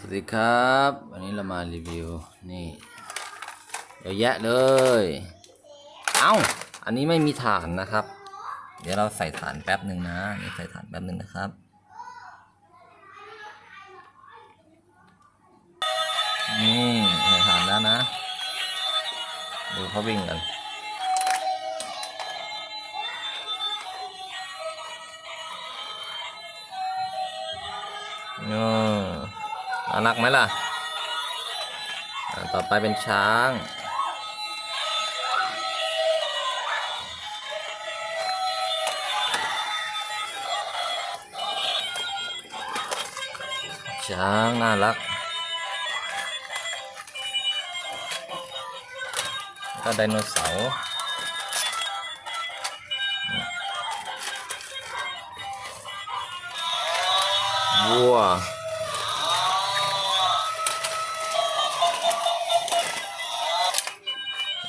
สวัสดีครับ วันนี้เรามารีวิว นี่เยอะแยะเลย เอ้า อันนี้ไม่มีฐานนะครับ เดี๋ยวเราใส่ฐานแป๊บหนึ่งนะนี่ใส่ฐานแป๊บหนึ่งนะครับนี่ใส่ฐานแล้วนะ ดูเขาวิ่งกันเออ น่ารักไหมล่ะ ต่อไปเป็นช้าง ช้าง น่ารัก ก็ไดโนเสาร์วัว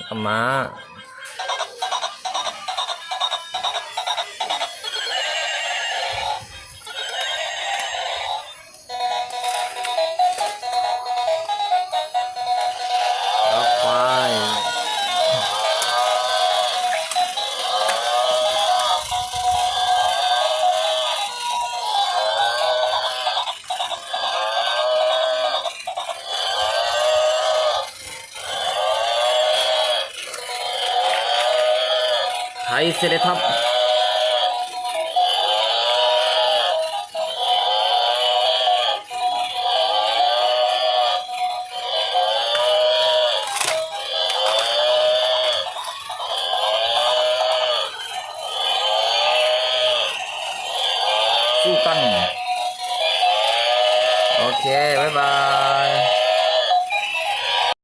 แล้ ทยเซเลทับสู้กัน โอเค บ๊ายบาย